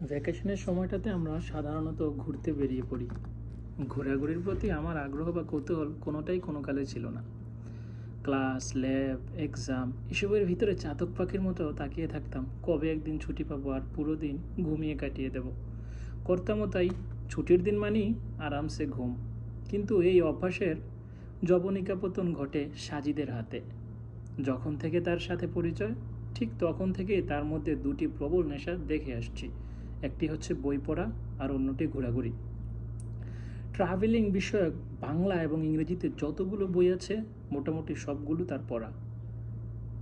ভ্যাকেশনের সময়টাতে আমরা সাধারণত ঘুরতে বেরিয়ে পড়ি। ঘোরাঘুরির প্রতি আমার আগ্রহ বা কৌতূহল কোনোটাই কোনো কালে ছিল না। ক্লাস, ল্যাব, এক্সাম এসবের ভিতরে চাতক পাখির মতো তাকিয়ে থাকতাম। কবে একদিন ছুটি পাবো আর পুরো দিন ঘুমিয়ে কাটিয়ে দেব। করতামও তাই, ছুটির দিন মানেই আরামসে ঘুম। কিন্তু এই অভ্যাসের জবনিকা পতন ঘটে সাজিদের হাতে। যখন থেকে তার সাথে পরিচয়, ঠিক তখন থেকেই তার মধ্যে দুটি প্রবল নেশা দেখে আসছি। একটি হচ্ছে বই পড়া আর অন্যটি ঘোরাঘুরি। ট্রাভেলিং বিষয়ক বাংলা এবং ইংরেজিতে যতগুলো বই আছে, মোটামুটি সবগুলো তার পড়া।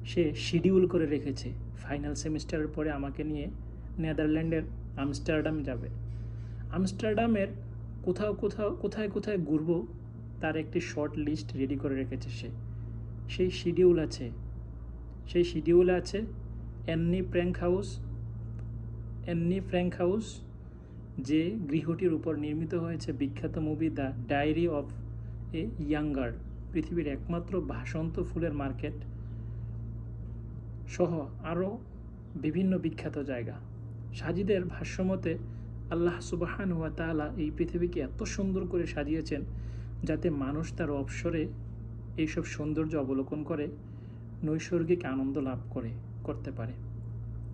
সে শিডিউল করে রেখেছে। ফাইনাল সেমিস্টারের পরে আমাকে নিয়ে নেদারল্যান্ডের আমস্টারডাম যাবে। আমস্টারডামের কোথাও কোথাও, কোথায় কোথায় ঘুরবো, তার একটি শর্ট লিস্ট রেডি করে রেখেছে সে। সেই শিডিউল আছে। সেই শিডিউলে আছে Anne Frank house Anne Frank house, যে গৃহটির উপর নির্মিত হয়েছে বিখ্যাত movie the diary of a young girl, পৃথিবীর একমাত্র ভাসন্ত ফুলের মার্কেট সহ আরও বিভিন্ন বিখ্যাত জায়গা। সাজিদের ভাষ্যমতে, আল্লাহ সুবাহান ওয়া তালা এই পৃথিবীকে এত সুন্দর করে সাজিয়েছেন যাতে মানুষ তার অবসরে এইসব সৌন্দর্য অবলোকন করে, নৈসর্গিক আনন্দ লাভ করে, করতে পারে।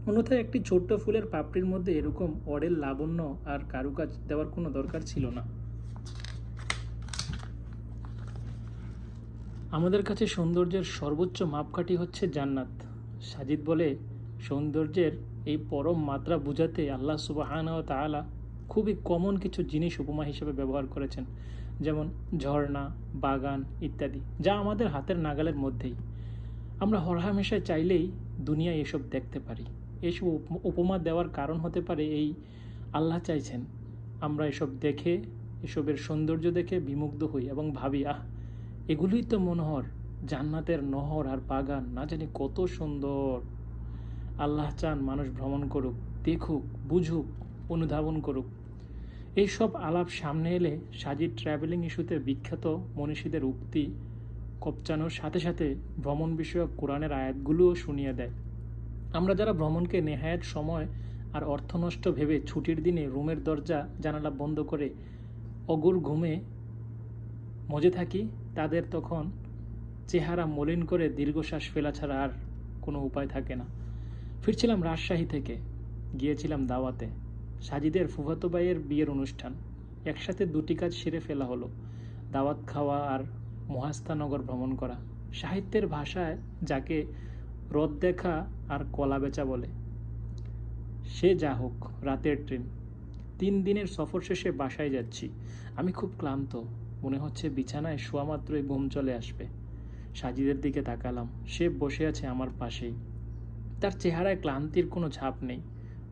অন্যথায় একটি ছোট্ট ফুলের পাপড়ির মধ্যে এরকম অডেল, লাবণ্য আর কারুকাজ দেওয়ার কোনো দরকার ছিল না। আমাদের কাছে সৌন্দর্যের সর্বোচ্চ মাপকাঠি হচ্ছে জান্নাত। সাজিদ বলে, সৌন্দর্যের এই পরম মাত্রা বোঝাতে আল্লাহ সুবাহান ও তাআলা খুবই কমন কিছু জিনিস উপমা হিসেবে ব্যবহার করেছেন, যেমন ঝর্ণা, বাগান ইত্যাদি, যা আমাদের হাতের নাগালের মধ্যেই। আমরা হরহামেশায় চাইলেই দুনিয়ায় এসব দেখতে পারি। এসব উপ- উপমা দেওয়ার কারণ হতে পারে এই, আল্লাহ চাইছেন আমরা এসব দেখে, এসবের সৌন্দর্য দেখে বিমুগ্ধ হই এবং ভাবি, আহ, এগুলোই তো মনোহর, জান্নাতের নহর আর বাগান, না জানি কত সুন্দর। আল্লাহ চান মানুষ ভ্রমণ করুক, দেখুক, বুঝুক, অনুধাবন করুক। এইসব আলাপ সামনে এলে সাজিদ ট্রাভেলিং ইস্যুতে বিখ্যাত মনীষীদের উক্তি কপচানোর সাথে সাথে ভ্রমণ বিষয়ক কোরআনের আয়াতগুলোও শুনিয়ে দেয়। আমরা যারা ভ্রমণকে নেহায়াত সময় আর অর্থনষ্ট ভেবে ছুটির দিনে রুমের দরজা, জানালা বন্ধ করে অগুর ঘুমে মজে থাকি, তাদের তখন চেহারা মলিন করে দীর্ঘশ্বাস ফেলা ছাড়া আর কোনো উপায় থাকে না। ফিরছিলাম রাজশাহী থেকে, গিয়েছিলাম দাওয়াতে। সাজিদের ফুফাতো ভাইয়ের বিয়ের অনুষ্ঠান। একসাথে দুটি কাজ সেরে ফেলা হলো, দাওয়াত খাওয়া আর মহাস্থানগর ভ্রমণ করা। সাহিত্যের ভাষায় যাকে রদ দেখা আর কলা বেচা বলে। সে যা হোক, রাতের ট্রেন। তিন দিনের সফর শেষে বাসায় যাচ্ছি। আমি খুব ক্লান্ত। মনে হচ্ছে বিছানায় শোয়া মাত্রই ঘুম চলে আসবে। সাজিদের দিকে তাকালাম। সে বসে আছে আমার পাশেই। তার চেহারায় ক্লান্তির কোনো ছাপ নেই।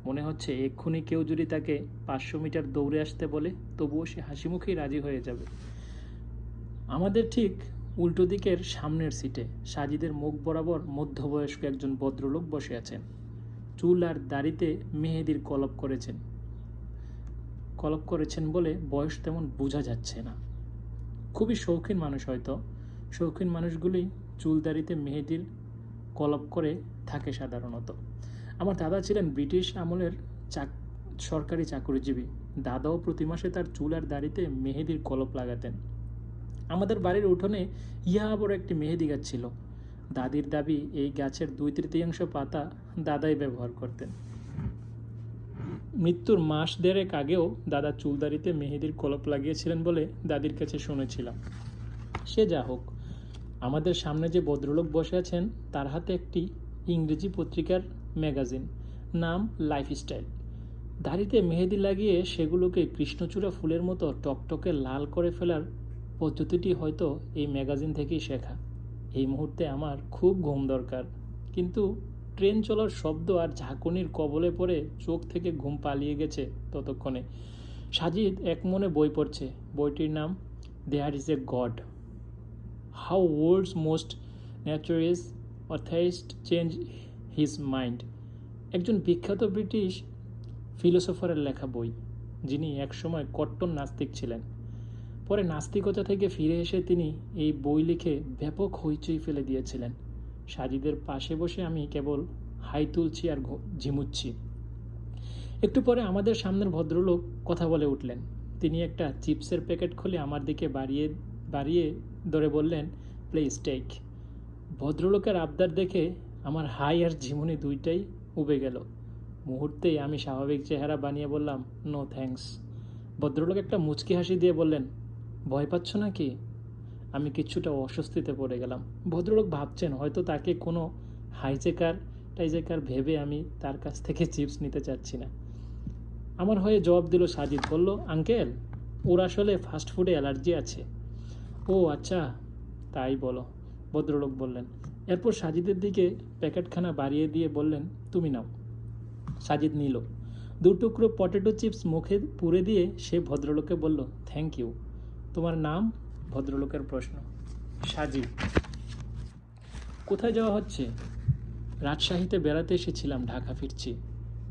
মনে হচ্ছে এক্ষুনি কেউ যদি তাকে পাঁচশো মিটার দৌড়ে আসতে বলে, তবুও সে হাসি মুখেই রাজি হয়ে যাবে। আমাদের ঠিক উল্টো দিকের সামনের সিটে সাজিদের মুখ বরাবর মধ্যবয়স্ক একজন ভদ্রলোক বসে আছেন। চুল আর দাড়িতে মেহেদির কলপ করেছেন। কলপ করেছেন বলে বয়স তেমন বোঝা যাচ্ছে না। খুবই শৌখিন মানুষ হয়তো। শৌখিন মানুষগুলি চুল দাড়িতে মেহেদির কলপ করে থাকে সাধারণত। আমার দাদা ছিলেন ব্রিটিশ আমলের চাক সরকারি চাকরিজীবী। দাদাও প্রতি মাসে তার চুল আর দাড়িতে মেহেদির কলপ লাগাতেন। আমাদের বাড়ির উঠোনে ইহা বড় একটি মেহেদি গাছ ছিল। দাদির দাবি, এই গাছের দুই তৃতীয়াংশ পাতা দাদাই ব্যবহার করতেন। মৃত্যুর মাস দেড়েক আগেও দাদা চুলদারিতে মেহেদির কলপ লাগিয়েছিলেন বলে দাদির কাছে শুনেছিলাম। সে যা হোক, আমাদের সামনে যে ভদ্রলোক বসে আছেন, তার হাতে একটি ইংরেজি পত্রিকার ম্যাগাজিন, নাম লাইফস্টাইল। দাড়িতে মেহেদি লাগিয়ে সেগুলোকে কৃষ্ণচূড়া ফুলের মতো টকটকে লাল করে ফেলার পদ্ধতিটি হয়তো এই ম্যাগাজিন থেকেই শেখা। এই মুহূর্তে আমার খুব ঘুম দরকার। কিন্তু ট্রেন চলার শব্দ আর ঝাঁকুনির কবলে পড়ে চোখ থেকে ঘুম পালিয়ে গেছে ততক্ষণে। সাজিদ এক মনে বই পড়ছে। বইটির নাম there is a god how world's most notorious atheist change his mind একজন বিখ্যাত ব্রিটিশ ফিলোসফারের লেখা বই, যিনি একসময় কট্টর নাস্তিক ছিলেন। পরে নাস্তিকতা থেকে ফিরে এসে তিনি এই বই লিখে ব্যাপক হইচই ফেলে দিয়েছিলেন। সাজিদের পাশে বসে আমি কেবল হাই তুলছি আর ঝিমুচ্ছি। একটু পরে আমাদের সামনের ভদ্রলোক কথা বলে উঠলেন। তিনি একটা চিপসের প্যাকেট খুলে আমার দিকে বাড়িয়ে বাড়িয়ে ধরে বললেন, প্লিজ টেক। ভদ্রলোকের আবদার দেখে আমার হাই আর ঝিমুনি দুইটাই উবে গেল। মুহূর্তেই আমি স্বাভাবিক চেহারা বানিয়ে বললাম, নো থ্যাঙ্কস। ভদ্রলোক একটা মুচকি হাসি দিয়ে বললেন ভয় পাচ্ছ নাকি? আমি কিছুটা অস্বস্তিতে পড়ে গেলাম। ভদ্রলোক ভাবছেন, হয়তো তাকে কোনো হাইজেকার টাইজেকার ভেবে আমি তার কাছ থেকে চিপস নিতে চাচ্ছি না। আমার হয়ে জবাব দিল সাজিদ, বলল, আঙ্কেল, ওর আসলে ফাস্ট ফুডে অ্যালার্জি আছে। ও আচ্ছা তাই বলো, ভদ্রলোক বললেন। এরপর সাজিদের দিকে প্যাকেটখানা বাড়িয়ে দিয়ে বললেন, তুমি নাও। সাজিদ নিল। দু টুকরো পটেটো চিপস মুখে পুরে দিয়ে সে ভদ্রলোককে বলল থ্যাংক ইউ তোমার নাম? ভদ্রলোকের প্রশ্ন। সাজিদ কোথায় যাওয়া হচ্ছে? রাজশাহীতে বেড়াতে এসেছিলাম, ঢাকা ফিরছি।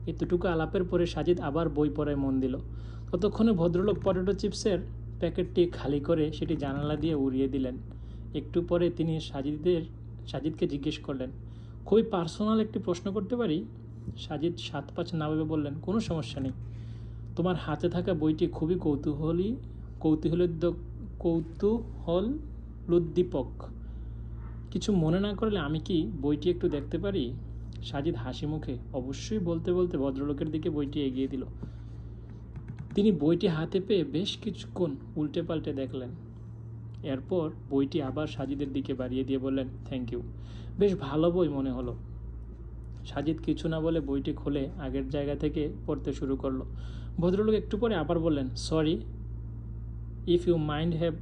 এতটুকু আলাপের পরে সাজিদ আবার বই পড়ায় মন দিল। ততক্ষণে ভদ্রলোক পটেটো চিপসের প্যাকেটটি খালি করে সেটি জানালা দিয়ে উড়িয়ে দিলেন। একটু পরে তিনি সাজিদের, সাজিদকে জিজ্ঞেস করলেন, খুবই পার্সোনাল একটি প্রশ্ন করতে পারি? সাজিদ সাত পাঁচ না ভেবে বললেন, কোনো সমস্যা নেই। তোমার হাতে থাকা বইটি খুবই কৌতূহলী কৌতূহলোদ্য কৌতূহল উদ্দীপক কিছু মনে না করলে আমি কি বইটি একটু দেখতে পারি? সাজিদ হাসি মুখে অবশ্যই বলতে বলতে ভদ্রলোকের দিকে বইটি এগিয়ে দিল। তিনি বইটি হাতে পেয়ে বেশ কিছুক্ষণ উল্টে পাল্টে দেখলেন। এরপর বইটি আবার সাজিদের দিকে বাড়িয়ে দিয়ে বললেন থ্যাংক ইউ বেশ ভালো বই মনে হলো। সাজিদ কিছু না বলে বইটি খুলে আগের জায়গা থেকে পড়তে শুরু করল। ভদ্রলোক একটু পরে আবার বললেন sorry if you mind have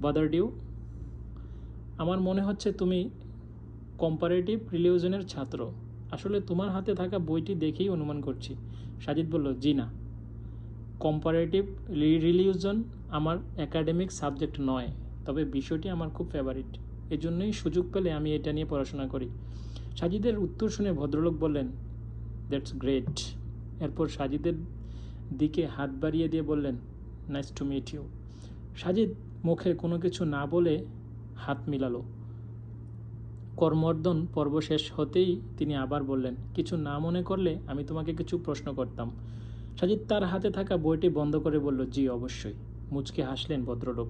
bothered you আমার মনে হচ্ছে তুমি কম্পারেটিভ রিলিউশনের ছাত্র। আসলে তোমার হাতে থাকা বইটি দেখেই অনুমান করছি। সাজিদ বলল, জি না। কম্পারেটিভ রিলিউজন আমার একাডেমিক সাবজেক্ট নয়, তবে বিষয়টি আমার খুব ফেভারিট এজন্যই সুযোগ পেলে আমি এটা নিয়ে পড়াশোনা করি। সাজিদের উত্তর শুনে ভদ্রলোক বললেন দ্যাটস গ্রেট এরপর সাজিদের দিকে হাত বাড়িয়ে দিয়ে বললেন nice to meet you Sajid মুখে কোনো কিছু না বলে হাত মিলালো। কর্মর্দন পর্ব শেষ হতেই তিনি আবার বললেন, কিছু না মনে করলে আমি তোমাকে কিছু প্রশ্ন করতাম। সাজিদ তার হাতে থাকা বইটি বন্ধ করে বলল, জি, অবশ্যই। মুচকে হাসলেন ভদ্রলোক।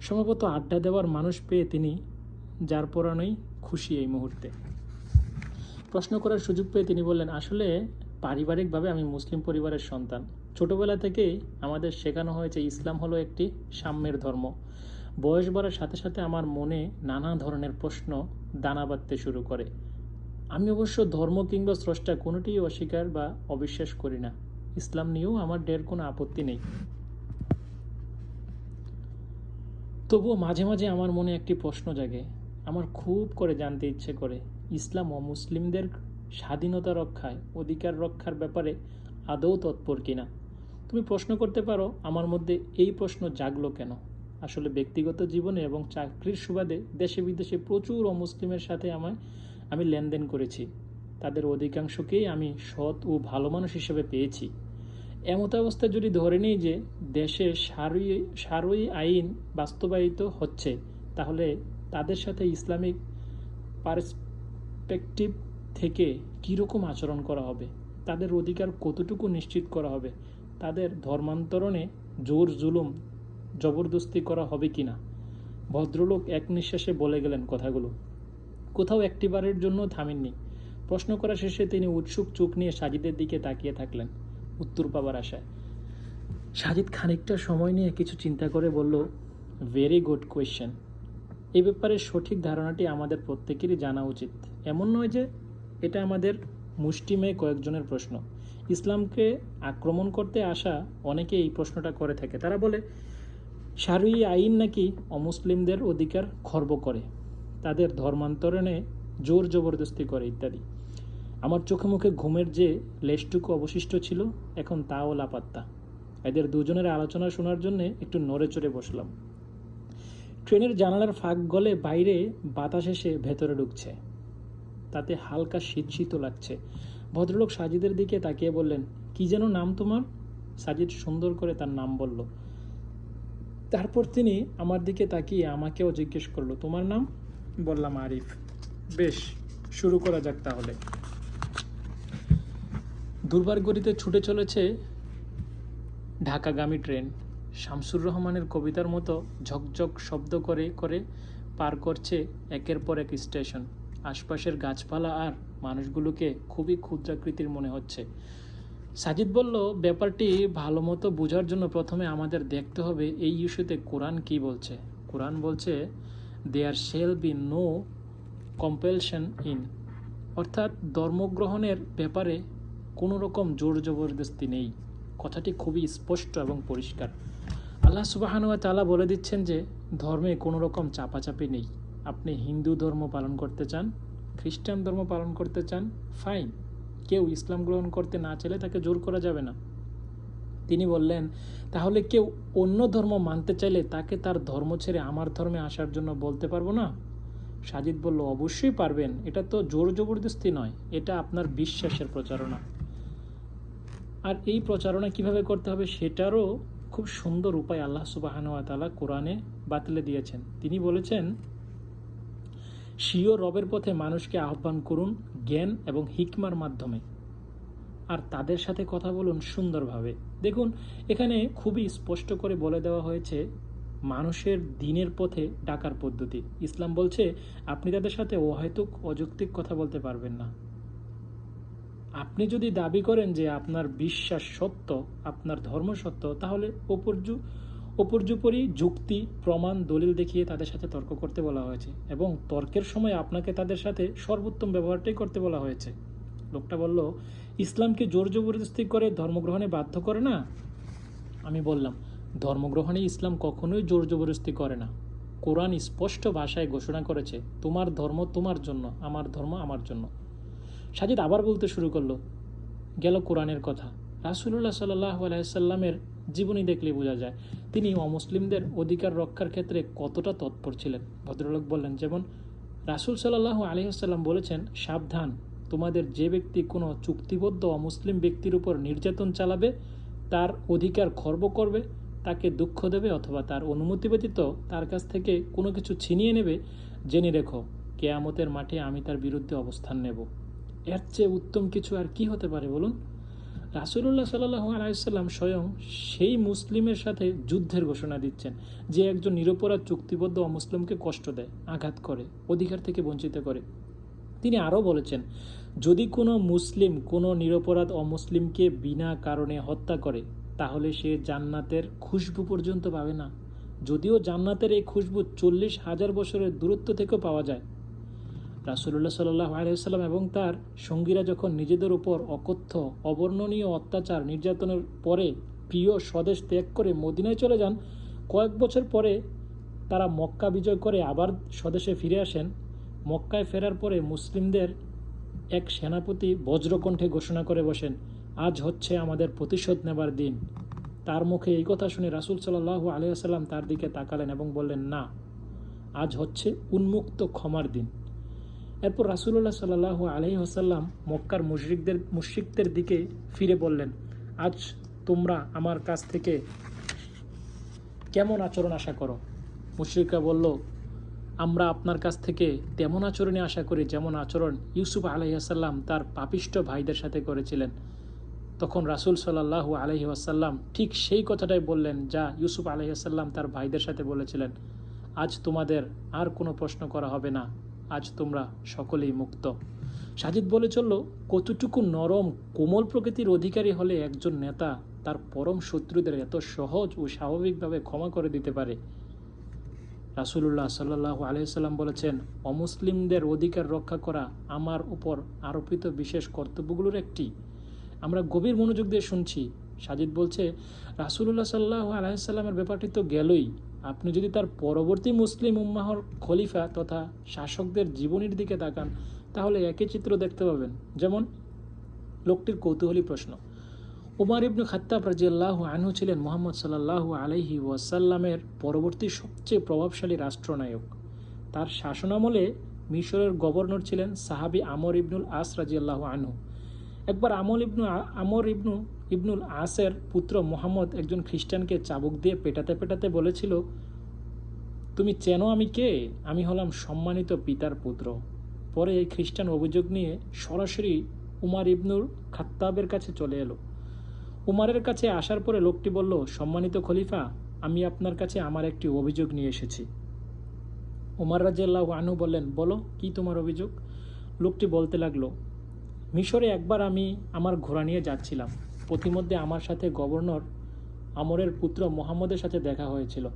সম্ভবত আড্ডা দেওয়ার মানুষ পেয়ে তিনি যার পরানোই খুশি এই মুহূর্তে। প্রশ্ন করার সুযোগ পেয়ে তিনি বললেন, আসলে পারিবারিকভাবে আমি মুসলিম পরিবারের সন্তান। ছোটবেলা থেকেই আমাদের শেখানো হয়েছে ইসলাম হলো একটি সাম্যের ধর্ম। বয়স বাড়ার সাথে সাথে আমার মনে নানা ধরনের প্রশ্ন দানা বাঁধতে শুরু করে। আমি অবশ্য ধর্ম কিংবা স্রষ্টা কোনোটিই অস্বীকার বা অবিশ্বাস করি না। ইসলাম নিয়েও আমার ডের কোনো আপত্তি নেই। তবুও মাঝে মাঝে আমার মনে একটি প্রশ্ন জাগে। আমার খুব করে জানতে ইচ্ছে করে, ইসলাম ও মুসলিমদের স্বাধীনতা রক্ষায় অধিকার রক্ষার ব্যাপারে আদৌ তৎপর কিনা? তুমি প্রশ্ন করতে পারো, আমার মধ্যে এই প্রশ্ন জাগলো কেন? আসলে ব্যক্তিগত জীবনে এবং চাকরির সুবাদে দেশে বিদেশে প্রচুর অমুসলিমের সাথে আমায়, আমি লেনদেন করেছি। তাদের অধিকাংশকেই আমি সৎ ও ভালো মানুষ হিসেবে পেয়েছি। এমত অবস্থায় যদি ধরে নিই যে দেশে সারই সারই আইন বাস্তবায়িত হচ্ছে, তাহলে তাদের সাথে ইসলামিক পার্সপেক্টিভ থেকে কীরকম আচরণ করা হবে? তাদের অধিকার কতটুকু নিশ্চিত করা হবে? তাদের ধর্মান্তরণে জোর জুলুম জবরদস্তি করা হবে কি না ভদ্রলোক এক নিঃশ্বাসে বলে গেলেন কথাগুলো। কোথাও একটিবারের জন্য থামেননি। প্রশ্ন করা শেষে তিনি উৎসুক চোখ নিয়ে সাজিদের দিকে তাকিয়ে থাকলেন উত্তর পাবার আশায়। সাজিদ খানিকটা সময় নিয়ে কিছু চিন্তা করে বলল ভেরি গুড কোয়েশ্চেন এই ব্যাপারে সঠিক ধারণাটি আমাদের প্রত্যেকেরই জানা উচিত। এমন নয় যে এটা আমাদের মুষ্টিমেয় কয়েকজনের প্রশ্ন। ইসলামকে আক্রমণ করতে আসা অনেকে এই প্রশ্নটা করে থাকে। তারা বলে সারুই আইন নাকি অমুসলিমদের অধিকার খর্ব করে? তাদের ধর্মান্তরণে জোর জবরদস্তি করে, ইত্যাদি। আমার চোখে মুখে ঘুমের যে লেশটুকু অবশিষ্ট ছিল, এখন তাও লাপাত্তা। এদের দুজনের আলোচনা শোনার জন্য একটু নড়ে চড়ে বসলাম। ট্রেনের জানালার ফাঁক গলে বাইরে বাতাস এসে ভেতরে ঢুকছে। তাতে হালকা শীত শীত লাগছে। ভদ্রলোক সাজিদের দিকে তাকিয়ে বললেন, কি যেন নাম তোমার? সাজিদ সুন্দর করে তার নাম বলল। তারপর তিনি আমার দিকে তাকিয়ে আমাকেও জিজ্ঞেস করল, তোমার নাম? বললাম, আরিফ। বেশ, শুরু করা যাক তাহলে। দুর্বার গড়িতে ছুটে চলেছে ঢাকাগামী ট্রেন। শামসুর রহমানের কবিতার মতো ঝকঝক শব্দ করে করে পার করছে একের পর এক স্টেশন। আশপাশের গাছপালা আর মানুষগুলোকে খুবই ক্ষুদ্রাকৃতির মনে হচ্ছে। সাজিদ বলল, ব্যাপারটি ভালো মতো বোঝার জন্য প্রথমে আমাদের দেখতে হবে এই ইস্যুতে কোরআন কি বলছে। কোরআন বলছে there shall be no compulsion in অর্থাৎ ধর্মগ্রহণের ব্যাপারে কোনো রকম জোর জবরদস্তি নেই। কথাটি খুবই স্পষ্ট এবং পরিষ্কার। আল্লাহ সুবাহানুয়া তালা বলে দিচ্ছেন যে, ধর্মে কোনো রকম চাপাচাপি নেই। আপনি হিন্দু ধর্ম পালন করতে চান, খ্রিস্টান ধর্ম পালন করতে চান, ফাইন। কেউ ইসলাম গ্রহণ করতে না চাইলে তাকে জোর করা যাবে না। তিনি বললেন, তাহলে কেউ অন্য ধর্ম মানতে চাইলে তাকে তার ধর্ম ছেড়ে আমার ধর্মে আসার জন্য বলতে পারব না? সাজিদ বলল, অবশ্যই পারবেন। এটা তো জোর জবরদস্তি নয়। এটা আপনার বিশ্বাসের প্রচারণা। আর এই প্রচারণা কীভাবে করতে হবে সেটারও খুব সুন্দর উপায় আল্লাহ সুবাহানুয়া তালা কোরআনে বাতলে দিয়েছেন। তিনি বলেছেন স্বীয় রবের পথে মানুষকে আহ্বান করুন জ্ঞান এবং হিকমার মাধ্যমে। আর তাদের সাথে কথা বলুন সুন্দরভাবে। দেখুন, এখানে খুবই স্পষ্ট করে বলে দেওয়া হয়েছে, মানুষের দিনের পথে ডাকার পদ্ধতি। ইসলাম বলছে, আপনি তাদের সাথে অহেতুক, অযৌক্তিক কথা বলতে পারবেন না। আপনি যদি দাবি করেন যে আপনার বিশ্বাস সত্য, আপনার ধর্ম সত্য, তাহলে অপর্যু অপর্যুপরি যুক্তি, প্রমাণ, দলিল দেখিয়ে তাদের সাথে তর্ক করতে বলা হয়েছে এবং তর্কের সময় আপনাকে তাদের সাথে সর্বোত্তম ব্যবহারটাই করতে বলা হয়েছে। লোকটা বলল, ইসলামকে জোর জবরদস্তি করে ধর্মগ্রহণে বাধ্য করে না? আমি বললাম, ধর্মগ্রহণে ইসলাম কখনোই জোর জবরদস্তি করে না। কোরআন স্পষ্ট ভাষায় ঘোষণা করেছে, তোমার ধর্ম তোমার জন্য, আমার ধর্ম আমার জন্য। সাজিদ আবার বলতে শুরু করল, গেল কোরআনের কথা। রাসুল্লাহ সাল্লাহ আলাইসাল্লামের জীবনী দেখলে বোঝা যায়, তিনি অমুসলিমদের অধিকার রক্ষার ক্ষেত্রে কতটা তৎপর ছিলেন। ভদ্রলোক বললেন, যেমন রাসুল সাল্লাহ আলহিহাল্লাম বলেছেন, সাবধান, তোমাদের যে ব্যক্তি কোনো চুক্তিবদ্ধ অমুসলিম ব্যক্তির উপর নির্যাতন চালাবে, তার অধিকার খর্ব করবে, তাকে দুঃখ দেবে অথবা তার অনুমতি ব্যতীত তার কাছ থেকে কোনো কিছু ছিনিয়ে নেবে। জেনে রেখো, কেয়ামতের মাঠে আমি তার বিরুদ্ধে অবস্থান নেব। এর চেয়ে উত্তম কিছু আর কি হতে পারে বলুন? রাসুল্লাহ সাল্লাহ আলাইসাল্লাম স্বয়ং সেই মুসলিমের সাথে যুদ্ধের ঘোষণা দিচ্ছেন, যে একজন নিরপরাধ, চুক্তিবদ্ধ অমুসলিমকে কষ্ট দেয়, আঘাত করে, অধিকার থেকে বঞ্চিত করে। তিনি আরও বলেছেন, যদি কোনো মুসলিম কোনো নিরপরাধ অমুসলিমকে বিনা কারণে হত্যা করে, তাহলে সে জান্নাতের খুশবু পর্যন্ত পাবে না। যদিও জান্নাতের এই খুশবু চল্লিশ হাজার বছরের দূরত্ব থেকেও পাওয়া যায় রাসুল্লাহ সাল্লাহ আলাইসাল্লাম এবং তার সঙ্গীরা যখন নিজেদের উপর অকথ্য, অবর্ণনীয় অত্যাচার নির্যাতনের পরে প্রিয় স্বদেশ ত্যাগ করে মদিনায় চলে যান, কয়েক বছর পরে তারা মক্কা বিজয় করে আবার স্বদেশে ফিরে আসেন। মক্কায় ফেরার পরে মুসলিমদের এক সেনাপতি বজ্রকণ্ঠে ঘোষণা করে বসেন, আজ হচ্ছে আমাদের প্রতিশোধ নেবার দিন। তার মুখে এই কথা শুনে রাসুল সাল্লাহু আলিয়াল্লাম তার দিকে তাকালেন এবং বললেন, না, আজ হচ্ছে উন্মুক্ত ক্ষমার দিন। এরপর রাসুল্লাহ সাল্লাহ আলহি হাসাল্লাম মক্কার মুশরিকদের, মুশ্রিকদের দিকে ফিরে বললেন, আজ তোমরা আমার কাছ থেকে কেমন আচরণ আশা করো? মুশ্রিকরা বলল, আমরা আপনার কাছ থেকে তেমন আচরণে আশা করি যেমন আচরণ ইউসুফ আলহিহাসাল্লাম তার পাপিষ্ট ভাইদের সাথে করেছিলেন। তখন রাসুল সাল্লাহ আলহি আসাল্লাম ঠিক সেই কথাটাই বললেন যা ইউসুফ আলহিহাসাল্লাম তার ভাইদের সাথে বলেছিলেন, আজ তোমাদের আর কোনো প্রশ্ন করা হবে না। আজ তোমরা সকলেই মুক্ত। সাজিদ বলে চলল, কতটুকু নরম, কোমল প্রকৃতির অধিকারী হলে একজন নেতা তার পরম শত্রুদের এত সহজ ও স্বাভাবিকভাবে ক্ষমা করে দিতে পারে? রাসুলুল্লাহ সাল্লাহ আলহিসাল্লাম বলেছেন, অমুসলিমদের অধিকার রক্ষা করা আমার উপর আরোপিত বিশেষ কর্তব্যগুলোর একটি। আমরা গভীর মনোযোগ দিয়ে শুনছি। সাজিদ বলছে, রাসুলুল্লাহ সাল্লাহ আলাইসাল্লামের ব্যাপারটি তো গেলই। আপনি যদি তার পরবর্তী মুসলিম উম্মাহর খলিফা তথা শাসকদের জীবনীর দিকে তাকান, তাহলে একই চিত্র দেখতে পাবেন। যেমন লোকটির কৌতূহলী প্রশ্ন, উমার ইবনু খাত্তাব রাজিয়াল্লাহ আনহু ছিলেন মোহাম্মদ সাল্লাহ আলহি ওয়াসাল্লামের পরবর্তী সবচেয়ে প্রভাবশালী রাষ্ট্রনায়ক। তার শাসনামলে মিশরের গভর্নর ছিলেন সাহাবি আমর ইবনুল আস রাজিয়াল্লাহ আনহু। একবার আমল ইবনু আমর ইবনু ইবনুল আসের পুত্র মোহাম্মদ একজন খ্রিস্টানকে চাবুক দিয়ে পেটাতে পেটাতে বলেছিল, তুমি চেনো আমি কে? আমি হলাম সম্মানিত পিতার পুত্র। পরে এই খ্রিস্টান অভিযোগ নিয়ে সরাসরি উমার ইবনুর খাত্তাবের কাছে চলে এলো। উমারের কাছে আসার পরে লোকটি বলল, সম্মানিত খলিফা, আমি আপনার কাছে আমার একটি অভিযোগ নিয়ে এসেছি। উমার রাজিয়াল্লাহ আনু বললেন, বলো, কি তোমার অভিযোগ? লোকটি বলতে লাগল, মিশরে একবার আমি আমার ঘোড়া নিয়ে যাচ্ছিলাম। পথিমধ্যে আমার সাথে গভর্নর আমরের পুত্র মোহাম্মদের সাথে দেখা হয়েছিল।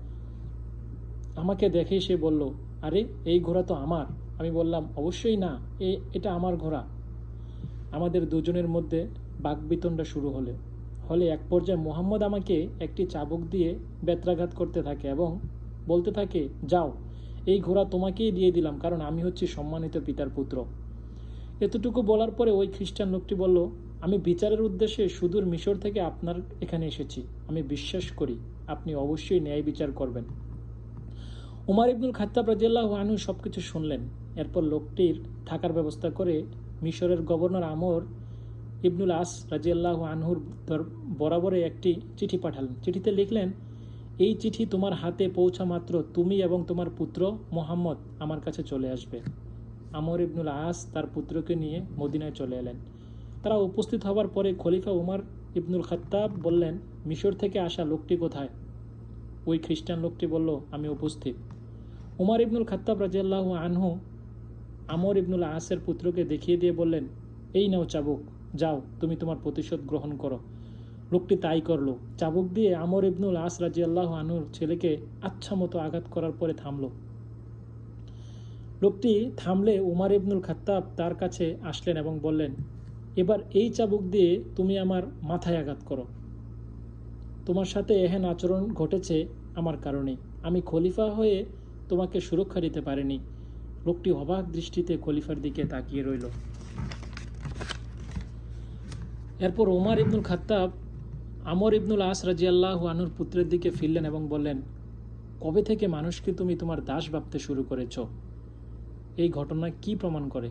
আমাকে দেখেই সে বলল, আরে, এই ঘোড়া তো আমার। আমি বললাম, অবশ্যই না, এ, এটা আমার ঘোড়া। আমাদের দুজনের মধ্যে বাকবিতণ্ডা শুরু হলে। হলে এক পর্যায়ে মোহাম্মদ আমাকে একটি চাবুক দিয়ে বেত্রাঘাত করতে থাকে এবং বলতে থাকে, যাও, এই ঘোড়া তোমাকেই দিয়ে দিলাম, কারণ আমি হচ্ছি সম্মানিত পিতার পুত্র। এতটুকু বলার পরে ওই খ্রিস্টান লোকটি বলল আমি বিচারের উদ্দেশ্যে সুদূর মিশর থেকে আপনার এখানে এসেছি। আমি বিশ্বাস করি আপনি অবশ্যই ন্যায় বিচার করবেন। উমার ইবনুল খাত্তাব রাজিয়াল্লাহ আনু সব কিছু শুনলেন। এরপর লোকটির থাকার ব্যবস্থা করে মিশরের গভর্নর আমর ইবনুল আস রাজিয়াল্লাহ আনহুর বরাবরে একটি চিঠি পাঠালেন। চিঠিতে লিখলেন, এই চিঠি তোমার হাতে পৌঁছা মাত্র তুমি এবং তোমার পুত্র মোহাম্মদ আমার কাছে চলে আসবে। আমর ইবনুল আস তার পুত্রকে নিয়ে মদিনায় চলে এলেন। তারা উপস্থিত হওয়ার পরে খলিফা উমার ইবনুল খাত্তাব বললেন, মিশর থেকে আসা লোকটি কোথায়? ওই খ্রিস্টান লোকটি বলল, আমি উপস্থিত। উমার ইবনুল খাত্তাব রাজিয়াল্লাহ আনহু আমর ইবনুল আসের পুত্রকে দেখিয়ে দিয়ে বললেন, এই নাও চাবুক, যাও, তুমি তোমার প্রতিশোধ গ্রহণ করো। লোকটি তাই করল। চাবুক দিয়ে আমর ইবনুল আস রাজিয়াল্লাহ আনুর ছেলেকে আচ্ছা মতো আঘাত করার পরে থামল। লোকটি থামলে উমার ইবনুল খাত্তাব তার কাছে আসলেন এবং বললেন এবার এই চাবুক দিয়ে তুমি আমার মাথায় আঘাত করো। তোমার সাথে এহেন আচরণ ঘটেছে আমার কারণে। আমি খলিফা হয়ে তোমাকে সুরক্ষা দিতে পারিনি। লোকটি অবাক দৃষ্টিতে খলিফার দিকে তাকিয়ে রইল। এরপর ওমার ইবনুল খাত্তাব, আমর ইবনুল আস রাজিয়াল্লাহ আনুর পুত্রের দিকে ফিরলেন এবং বললেন, কবে থেকে মানুষকে তুমি তোমার দাস ভাবতে শুরু করেছ? এই ঘটনা কি প্রমাণ করে?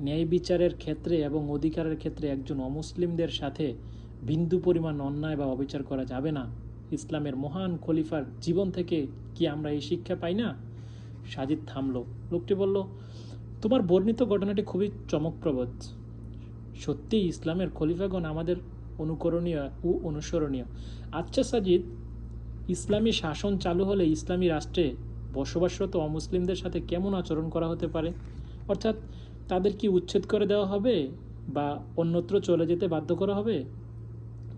ন্যায় বিচারের ক্ষেত্রে এবং অধিকারের ক্ষেত্রে একজন অমুসলিমদের সাথে বিন্দু পরিমাণ অন্যায় বা অবিচার করা যাবে না। ইসলামের মহান খলিফার জীবন থেকে কি আমরা এই শিক্ষা পাই না? সাজিদ থামলো। লোকটি বলল, তোমার বর্ণিত ঘটনাটি খুবই চমকপ্রবদ। সত্যি ইসলামের খলিফাগণ আমাদের অনুকরণীয় ও অনুসরণীয়। আচ্ছা সাজিদ, ইসলামী শাসন চালু হলে ইসলামী রাষ্ট্রে বসবাসরত অমুসলিমদের সাথে কেমন আচরণ করা হতে পারে? অর্থাৎ তাদের কি উচ্ছেদ করে দেওয়া হবে বা অন্যত্র চলে যেতে বাধ্য করা হবে?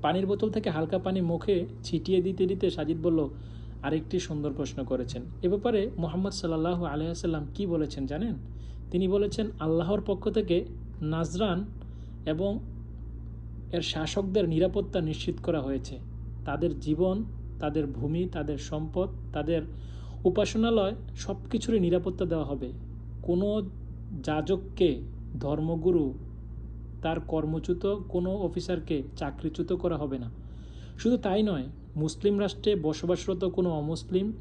পানির বোতল থেকে হালকা পানি মুখে ছিটিয়ে দিতে দিতে সাজিদ বলল, আরেকটি সুন্দর প্রশ্ন করেছেন। এ ব্যাপারে মোহাম্মদ সাল্লাহ আলহাম কি বলেছেন জানেন? তিনি বলেছেন, আল্লাহর পক্ষ থেকে নাজরান এবং এর শাসকদের নিরাপত্তা নিশ্চিত করা হয়েছে। তাদের জীবন, তাদের ভূমি, তাদের সম্পদ, তাদের উপাসনালয় সব কিছুরই নিরাপত্তা দেওয়া হবে। কোনো যাজককে ধর্মগুরু, তার কর্মচ্যুত কোনো অফিসারকে চাকরিচ্যুত করা হবে না। শুধু তাই নয়, মুসলিম রাষ্ট্রে বসবাসরত কোনো অমুসলিম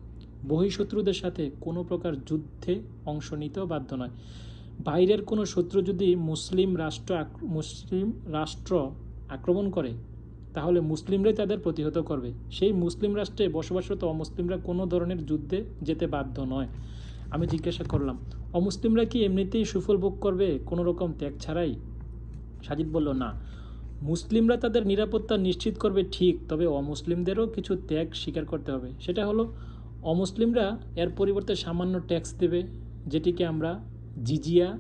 বহিঃশত্রুদের সাথে কোনো প্রকার যুদ্ধে অংশ নিতেও বাধ্য নয়। বাইরের কোনো শত্রু যদি মুসলিম রাষ্ট্র মুসলিম রাষ্ট্র আক্রমণ করে, তাহলে মুসলিমরাই তাদের প্রতিহত করবে। সেই মুসলিম রাষ্ট্রে বসবাসরত অমুসলিমরা কোনো ধরনের যুদ্ধে যেতে বাধ্য নয়। আমি জিজ্ঞাসা করলাম, অমুসলিমরা কি এমনিতেই সুফল ভোগ করবে? কোনো রকম ত্যাগ ছাড়াই? সাজিদ বলল, না। মুসলিমরা তাদের নিরাপত্তা নিশ্চিত করবে ঠিক, তবে অমুসলিমদেরও কিছু ত্যাগ স্বীকার করতে হবে। সেটা হলো, অমুসলিমরা এর পরিবর্তে সামান্য ট্যাক্স দেবে, যেটিকে আমরা জিজিয়া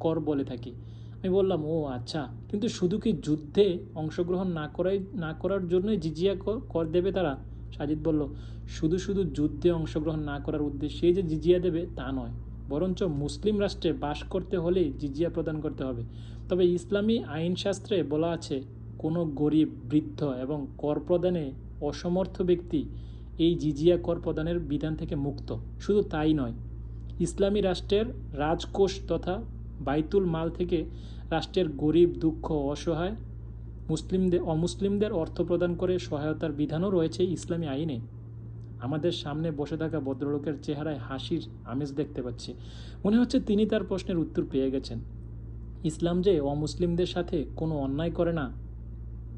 কর বলে থাকি। আমি বললাম, ও আচ্ছা। কিন্তু শুধু কি যুদ্ধে অংশগ্রহণ না করাই, না করার জন্যই জিজিয়া কর- দেবে তারা? সাজিদ বলল শুধু শুধু যুদ্ধে অংশগ্রহণ না করার উদ্দেশ্যে যে জিজিয়া দেবে তা নয়, বরঞ্চ মুসলিম রাষ্ট্রে বাস করতে হলেই জিজিয়া প্রদান করতে হবে। তবে ইসলামী আইনশাস্ত্রে বলা আছে, কোনো গরিব, বৃদ্ধ এবং কর প্রদানে অসমর্থ ব্যক্তি এই জিজিয়া কর প্রদানের বিধান থেকে মুক্ত। শুধু তাই নয়, ইসলামী রাষ্ট্রের রাজকোষ তথা বাইতুল মাল থেকে রাষ্ট্রের গরিব, দুঃখ, অসহায় মুসলিমদের অমুসলিমদের অর্থ প্রদান করে সহায়তার বিধানও রয়েছে ইসলামী আইনে। আমাদের সামনে বসে থাকা ভদ্রলোকের চেহারায় হাসির আমেজ দেখতে পাচ্ছি। মনে হচ্ছে তিনি তার প্রশ্নের উত্তর পেয়ে গেছেন। ইসলাম যে অমুসলিমদের সাথে কোনো অন্যায় করে না,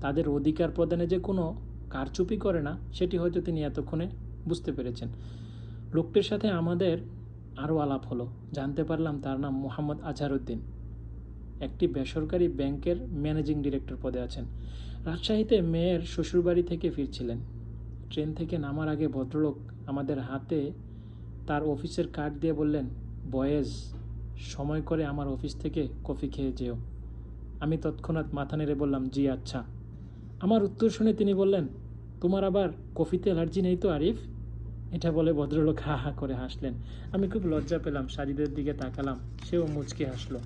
তাদের অধিকার প্রদানে যে কোনো কারচুপি করে না, সেটি হয়তো তিনি এতক্ষণে বুঝতে পেরেছেন। লোকটির সাথে আমাদের আরও আলাপ হলো। জানতে পারলাম তার নাম মোহাম্মদ আজহারউদ্দিন। একটি বেসরকারি ব্যাংকের ম্যানেজিং ডিরেক্টর পদে আছেন। রাজশাহীতে মেয়ের শ্বশুরবাড়ি থেকে ফিরছিলেন। ট্রেন থেকে নামার আগে ভদ্রলোক আমাদের হাতে তার অফিসের কার্ড দিয়ে বললেন, বয়েজ, সময় করে আমার অফিস থেকে কফি খেয়ে যেও। আমি তৎক্ষণাৎ মাথা নেড়ে বললাম, জি আচ্ছা। আমার উত্তর শুনে তিনি বললেন, তোমার আবার কফিতে অ্যালার্জি নেই তো, আরিফ? এটা বলে ভদ্রলোক হা হা করে হাসলেন। আমি খুব লজ্জা পেলাম, সাজিদের দিকে তাকালাম, সেও মুচকে হাসলো।